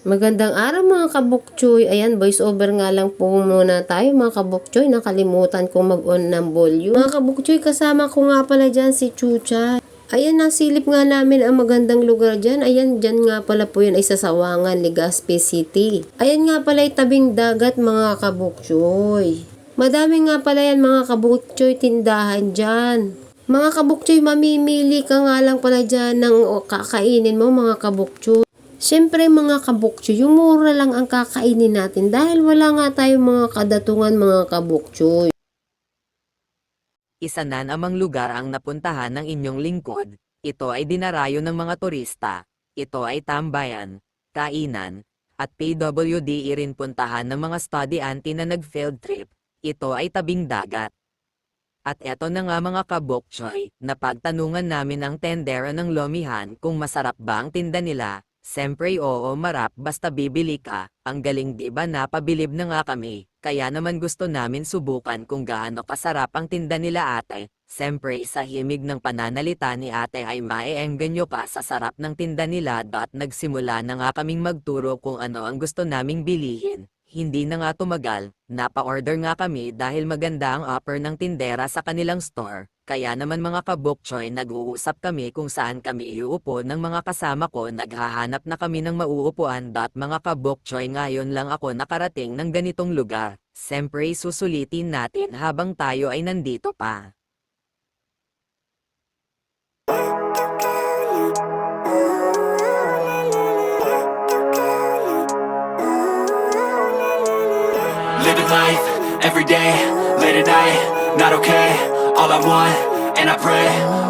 Magandang araw mga kabukchoy. Ayan, voice over nga lang po muna tayo mga kabukchoy. Nakalimutan kong mag-on ng volume. Mga kabukchoy, kasama ko nga pala dyan si Chucha. Ayan, nasilip nga namin ang magandang lugar dyan. Ayan, dyan nga pala po yun ay sa Sawangan, Legazpi City. Ayan nga pala ay tabing dagat mga kabukchoy. Madami nga pala yan mga kabukchoy tindahan dyan. Mga kabukchoy, mamimili ka nga lang pala dyan ng kakainin mo mga kabukchoy. Siyempre mga kabukchoy, yung mura lang ang kakainin natin dahil wala nga tayong mga kadatungan mga kabukchoy. Isa na namang lugar ang napuntahan ng inyong lingkod. Ito ay dinarayo ng mga turista. Ito ay tambayan, kainan, at PWD rin puntahan ng mga studyante na nag-field trip. Ito ay tabing dagat. At eto na nga mga kabokchoy, napagtanungan namin ang tendera ng lomihan kung masarap ba ang tinda nila. Siyempre oo marap basta bibili ka, ang galing di ba napabilib na nga kami, kaya naman gusto namin subukan kung gaano kasarap ang tinda nila ate. Siyempre sa himig ng pananalita ni ate ay maeengganyo ka sa sarap ng tinda nila at nagsimula na nga kaming magturo kung ano ang gusto naming bilihin. Hindi na nga tumagal, napa-order nga kami dahil maganda ang offer ng tindera sa kanilang store. Kaya naman mga kabokchoy nag-uusap kami kung saan kami iuupo ng mga kasama ko naghahanap na kami ng mauupuan dot mga kabokchoy ngayon lang ako nakarating ng ganitong lugar. Siyempre susulitin natin habang tayo ay nandito pa. Living life every day, late at night, not okay. All I want, and I pray,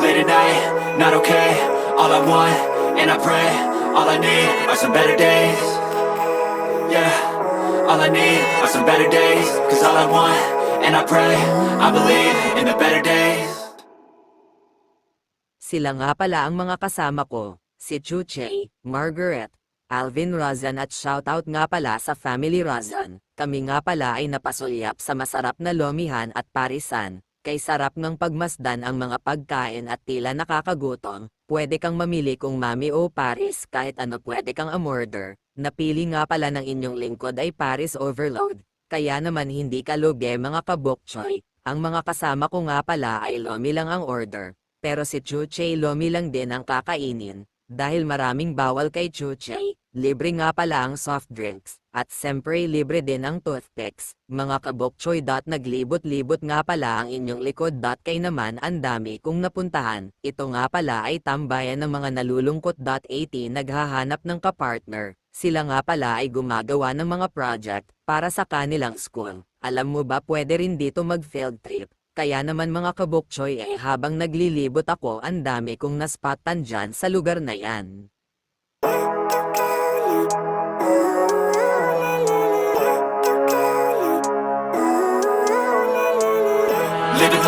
late at night, not okay All I want, and I pray, all I need are some better days Yeah, all I need are some better days Cause all I want, and I pray, I believe in the better days Sila nga pala ang mga kasama ko, si Chuche, Margaret, Alvin Razan at shoutout nga pala sa Family Razan. Kami nga pala ay napasulyap sa masarap na lomihan at parisan. Kay sarap ng pagmasdan ang mga pagkain at tila nakakagutom, pwede kang mamili kung mami o paris kahit ano pwede kang amorder. Napili nga pala ng inyong lingkod ay Paris Overload. Kaya naman hindi ka lugi mga kabokchoy. Ang mga kasama ko nga pala ay lomi lang ang order. Pero si Chuche Lomi lang din ang kakainin. Dahil maraming bawal kay Chuche, libre nga pala ang soft drinks. At siyempre libre din ang toothpicks. Mga kabokchoy naglibot-libot nga pala ang inyong likod kay naman ang dami kung napuntahan. Ito nga pala ay tambayan ng mga nalulungkot dot 80 naghahanap ng kapartner. Sila nga pala ay gumagawa ng mga project para sa kanilang school. Alam mo ba pwede rin dito mag-field trip. Kaya naman mga kabokchoy eh habang naglilibot ako ang dami kong naspatan dyan sa lugar na yan.